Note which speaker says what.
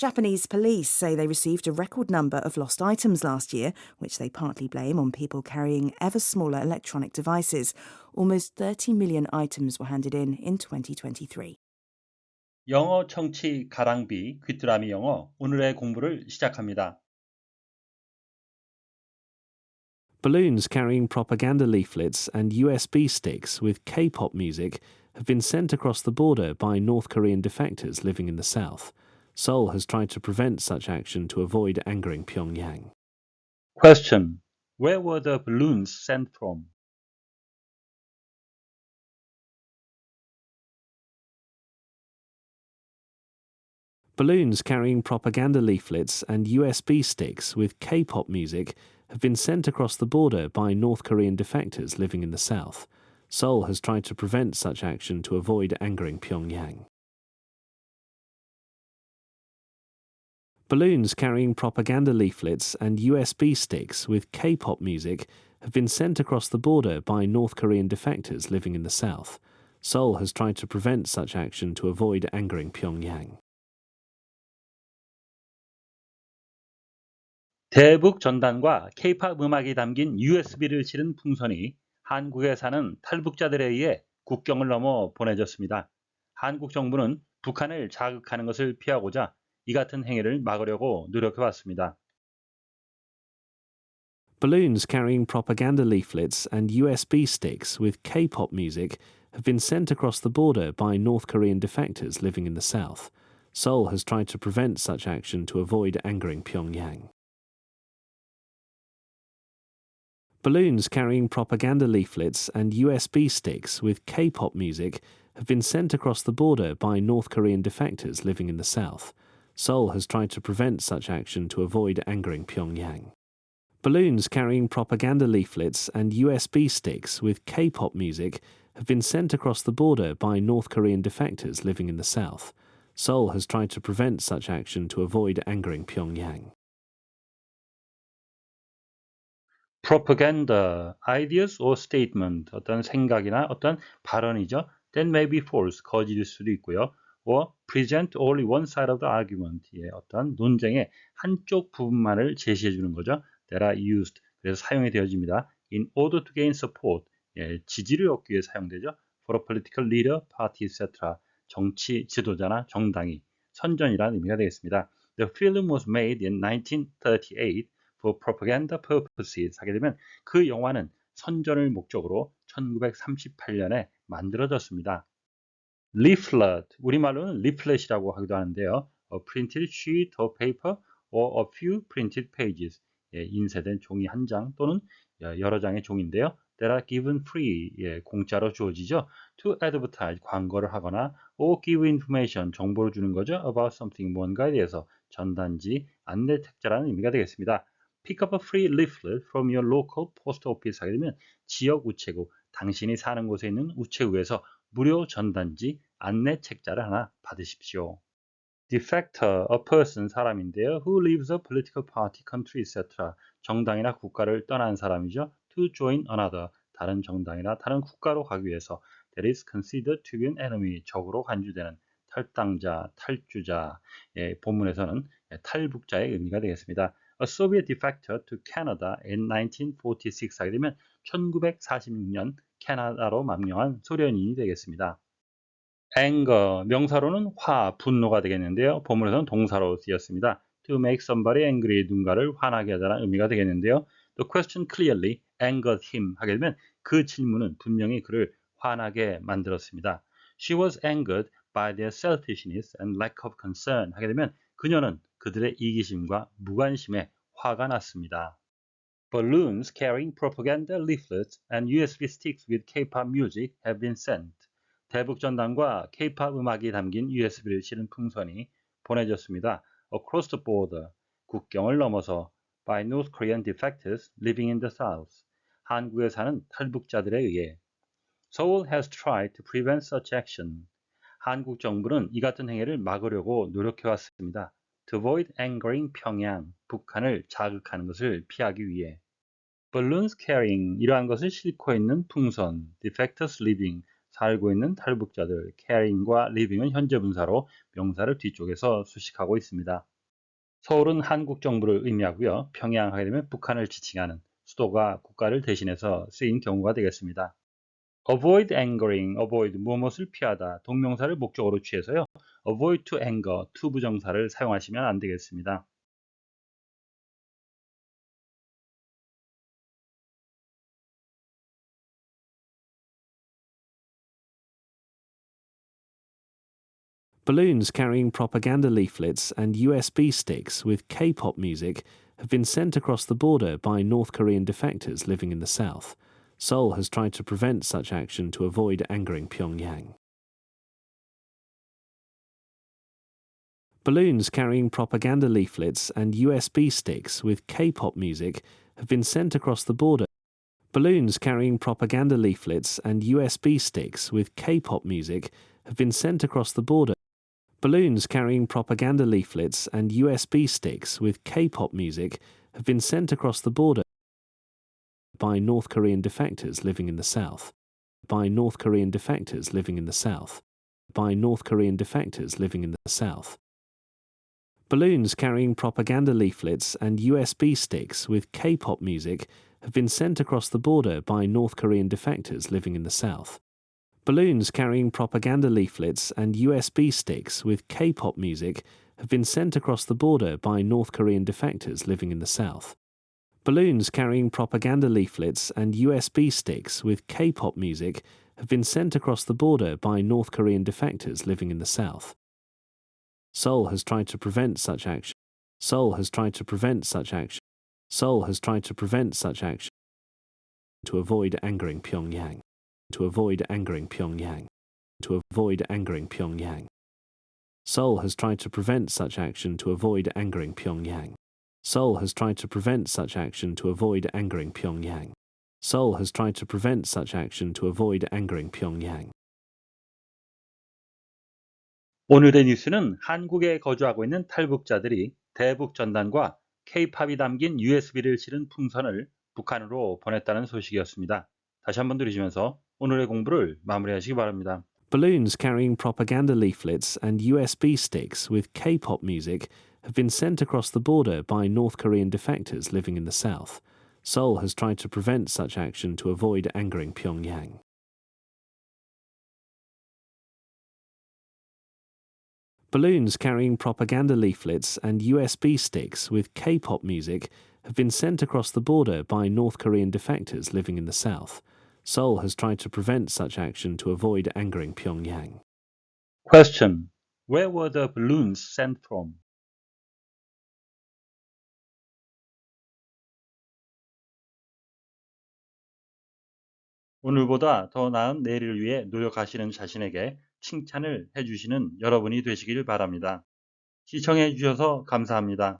Speaker 1: Japanese police say they received a record number of lost items last year, which they partly blame on people carrying ever smaller electronic devices. Almost 30 million items were handed in in 2023.
Speaker 2: 영어 청취 가랑비 귀뚜라미 영어 오늘의 공부를 시작합니다.
Speaker 3: Balloons carrying propaganda leaflets and USB sticks with K pop music have been sent across the border by North Korean defectors living in the south. Seoul has tried to prevent such action to avoid angering Pyongyang.
Speaker 2: Question. Where were the balloons sent from?
Speaker 3: Balloons carrying propaganda leaflets and USB sticks with K pop music have been sent across the border by North Korean defectors living in the south. Seoul has tried to prevent such action to avoid angering Pyongyang. Balloons carrying propaganda leaflets and USB sticks with K pop music have been sent across the border by North Korean defectors living in the south. Seoul has tried to prevent such action to avoid angering Pyongyang.
Speaker 2: 대북 전단과 K-팝 음악이 담긴 USB를 실은 풍선이 한국에 사는 탈북자들에 의해 국경을 넘어 보내졌습니다. 한국 정부는 북한을 자극하는 것을 피하고자 이 같은 행위를 막으려고 노력해왔습니다.
Speaker 3: Balloons carrying propaganda leaflets and USB sticks with K pop music have been sent across the border by North Korean defectors living in the south. Seoul has tried to prevent such action to avoid angering Pyongyang. Balloons carrying propaganda leaflets and USB sticks with K pop music have been sent across the border by North Korean defectors living in the south. Seoul has tried to prevent such action to avoid angering Pyongyang. Balloons carrying propaganda leaflets and USB sticks with K pop music have been sent across the border by North Korean defectors living in the south. Seoul has tried to prevent such action to avoid angering Pyongyang.
Speaker 2: propaganda, ideas or statement, 어떤 생각이나 어떤 발언이죠. that may be false, 거짓일 수도 있고요. Or present only one side of the argument, 예, 어떤 논쟁의 한쪽 부분만을 제시해 주는 거죠. that are used, 그래서 사용이 되어집니다. in order to gain support, 예, 지지를 얻기 위해 사용되죠. for a political leader, party, etc. 정치 지도자나 정당이 선전이라는 의미가 되겠습니다. The film was made in 1938 for propaganda purposes 하게 되면 그 영화는 선전을 목적으로 1938년에 만들어졌습니다. Leaflet, 우리말로는 leaflet이라고 하기도 하는데요. A printed sheet of paper or a few printed pages. 예, 인쇄된 종이 한 장 또는 여러 장의 종인데요. that are given free, 예, 공짜로 주어지죠. to advertise, 광고를 하거나 or give information, 정보를 주는 거죠. about something, 뭔가에 대해서 전단지, 안내 책자라는 의미가 되겠습니다. pick up a free leaflet from your local post office 하게 되면 지역 우체국, 당신이 사는 곳에 있는 우체국에서 무료 전단지 안내 책자를 하나 받으십시오. defector, a person, 사람인데요. who leaves a political party, country, etc. 정당이나 국가를 떠난 사람이죠. to join another, 다른 정당이나 다른 국가로 가기 위해서 that is considered to be an enemy, 적으로 간주되는 탈당자, 탈주자, 예, 본문에서는 탈북자의 의미가 되겠습니다. A Soviet defector to Canada in 1946 하게 되면 1946년 캐나다로 망명한 소련인이 되겠습니다. anger, 명사로는 화, 분노가 되겠는데요. 본문에서는 동사로 쓰였습니다. to make somebody angry, 누군가를 화나게 하다는 의미가 되겠는데요. The question clearly angered him 하게 되면 그 질문은 분명히 그를 화나게 만들었습니다. She was angered by their selfishness and lack of concern 하게 되면 그녀는 그들의 이기심과 무관심에 화가 났습니다. Balloons carrying propaganda leaflets and USB sticks with K-pop music have been sent. 대북 전단과 K-pop 음악이 담긴 USB를 실은 풍선이 보내졌습니다. Across the border, 국경을 넘어서 by North Korean defectors living in the south. 한국에 사는 탈북자들에 의해 Seoul has tried to prevent such action. 한국 정부는 이 같은 행위를 막으려고 노력해왔습니다. to avoid angering 평양, 북한을 자극하는 것을 피하기 위해 balloons carrying 이러한 것을 싣고 있는 풍선 defectors living 살고 있는 탈북자들, caring과 living은 현재 분사로 명사를 뒤쪽에서 수식하고 있습니다. 서울은 한국 정부를 의미하고요. 평양 하게 되면 북한을 지칭하는 수도가 국가를 대신해서 쓰인 경우가 되겠습니다. avoid angering, avoid 무엇을 피하다, 동명사를 목적으로 취해서요. avoid to anger, to 부정사를 사용하시면 안 되겠습니다.
Speaker 3: Balloons carrying propaganda leaflets and USB sticks with K pop music have been sent across the border by North Korean defectors living in the south. Seoul has tried to prevent such action to avoid angering Pyongyang. Balloons carrying propaganda leaflets and USB sticks with K pop music have been sent across the border. Balloons carrying propaganda leaflets and USB sticks with K pop music have been sent across the border. Balloons carrying propaganda leaflets and USB sticks with K pop music have been sent across the border by North Korean defectors living in the south. By North Korean defectors living in the south. By North Korean defectors living in the south. Balloons carrying propaganda leaflets and USB sticks with K pop music have been sent across the border by North Korean defectors living in the south. Balloons carrying propaganda leaflets and USB sticks with K pop music have been sent across the border by North Korean defectors living in the south. Balloons carrying propaganda leaflets and USB sticks with K pop music have been sent across the border by North Korean defectors living in the south. Seoul has tried to prevent such action. Seoul has tried to prevent such action. Seoul has tried to prevent such action to avoid angering Pyongyang To avoid angering Pyongyang. To avoid angering Pyongyang. Seoul has tried to prevent such action to avoid angering Pyongyang. Seoul has tried to prevent such action to avoid angering Pyongyang. Seoul has tried to prevent such action to avoid angering Pyongyang.
Speaker 2: 오늘의 뉴스는 한국에 거주하고 있는 탈북자들이 대북 전단과 K-팝이 담긴 USB를 실은 풍선을 북한으로 보냈다는 소식이었습니다. 다시 한번 들으시면서 오늘의 공부를 마무리하시기 바랍니다.
Speaker 3: Balloons carrying propaganda leaflets and USB sticks with K pop music have been sent across the border by North Korean defectors living in the south. Seoul has tried to prevent such action to avoid angering Pyongyang. Balloons carrying propaganda leaflets and USB sticks with K pop music have been sent across the border by North Korean defectors living in the south. Seoul has tried to prevent such action to avoid angering Pyongyang.
Speaker 2: Question. Where were the balloons sent from? 오늘보다 더 나은 내일을 위해 노력하시는 자신에게 칭찬을 해주시는 여러분이 되시길 바랍니다. 시청해 주셔서 감사합니다.